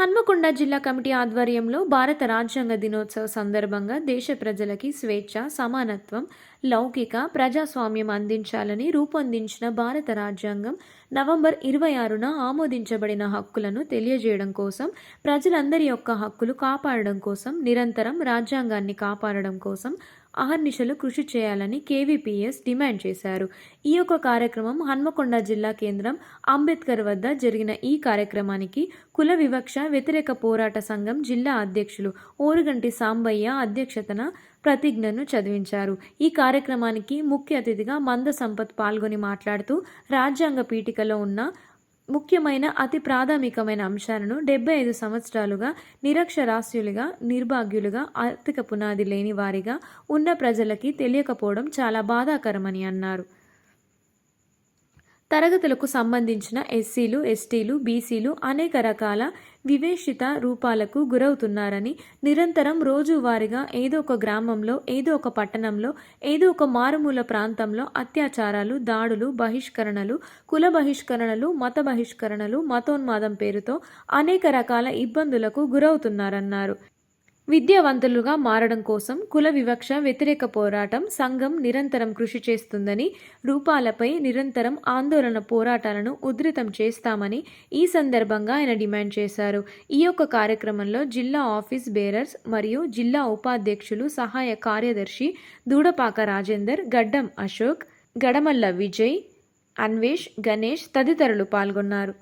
హన్మకొండ జిల్లా కమిటీ ఆధ్వర్యంలో భారత రాజ్యాంగ దినోత్సవ సందర్భంగా దేశ ప్రజలకి స్వేచ్ఛ సమానత్వం లౌకిక ప్రజాస్వామ్యం అందించాలని రూపొందించిన భారత రాజ్యాంగం నవంబర్ ఇరవై ఆరున ఆమోదించబడిన హక్కులను తెలియజేయడం కోసం ప్రజలందరి యొక్క హక్కులు కాపాడడం కోసం నిరంతరం రాజ్యాంగాన్ని కాపాడడం కోసం అహర్నిశలు కృషి చేయాలని కేవీపీఎస్ డిమాండ్ చేశారు. ఈ యొక్క కార్యక్రమం హన్మకొండ జిల్లా కేంద్రం అంబేద్కర్ వద్ద జరిగిన ఈ కార్యక్రమానికి కుల వివక్ష వ్యతిరేక పోరాట సంఘం జిల్లా అధ్యక్షులు ఓరుగంటి సాంబయ్య అధ్యక్షతన ప్రతిజ్ఞను చదివించారు. ఈ కార్యక్రమానికి ముఖ్య అతిథిగా మంద సంపత్ పాల్గొని మాట్లాడుతూ రాజ్యాంగ పీఠికలో ఉన్న ముఖ్యమైన అతి ప్రాథమికమైన అంశాలను డెబ్బై ఐదు సంవత్సరాలుగా నిరక్షరాస్యులుగా నిర్భాగ్యులుగా ఆర్థిక పునాది లేని వారిగా ఉన్న ప్రజలకి తెలియకపోవడం చాలా బాధాకరమని అన్నారు. తరగతులకు సంబంధించిన ఎస్సీలు ఎస్టీలు బీసీలు అనేక రకాల వివేషిత రూపాలకు గురవుతున్నారని నిరంతరం రోజువారీగా ఏదో ఒక గ్రామంలో ఏదో ఒక పట్టణంలో ఏదో ఒక మారుమూల ప్రాంతంలో అత్యాచారాలు దాడులు బహిష్కరణలు కుల బహిష్కరణలు మత బహిష్కరణలు మతోన్మాదం పేరుతో అనేక రకాల ఇబ్బందులకు గురవుతున్నారన్నారు. విద్యావంతులుగా మారడం కోసం కుల వివక్ష వ్యతిరేక పోరాటం సంఘం నిరంతరం కృషి చేస్తుందని రూపాలపై నిరంతరం ఆందోళన పోరాటాలను ఉధృతం చేస్తామని ఈ సందర్భంగా ఆయన డిమాండ్ చేశారు. ఈ యొక్క కార్యక్రమంలో జిల్లా ఆఫీస్ బేరర్స్ మరియు జిల్లా ఉపాధ్యక్షులు సహాయ కార్యదర్శి దూడపాక రాజేందర్ గడ్డం అశోక్ గడమల్ల విజయ్ అన్వేష్ గణేష్ తదితరులు పాల్గొన్నారు.